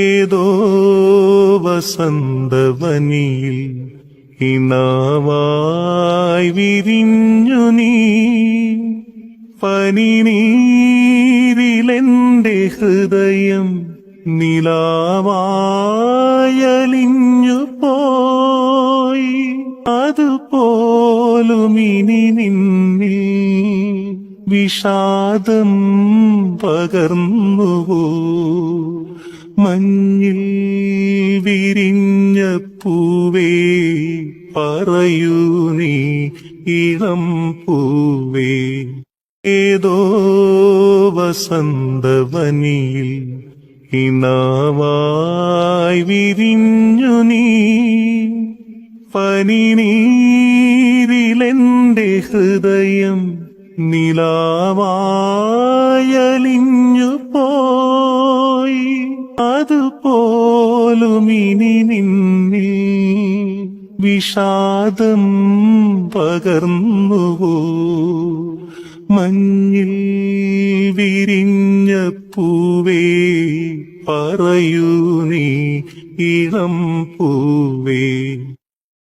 ഏതോ വസന്തവനിയിൽ ഇനാവായി വിരിഞ്ഞു നീ. പനിനീരിലെന്റെ ഹൃദയം നിലാവായലിഞ്ഞു പോയി. അതുപോലും ഇനി നിന്നിൽ വിഷാദം പകർന്നുവോ. മഞ്ഞിൽ വിരിഞ്ഞ പൂവേ പറയൂ നീ ഇളം പൂവേ. ഏതോ വസന്തവനിയിൽ ഇനാവായി വിരിഞ്ഞു നീ. പനിനീരിലെന്റെ ഹൃദയം നിലാവായലിഞ്ഞു പോയി അതുപോലും ഇനി നിന്നിൽ വിഷാദം പകർന്നുവോ? മഞ്ഞിൽ വിരിഞ്ഞ പൂവേ പറയൂ നീ ഇളം പൂവേ.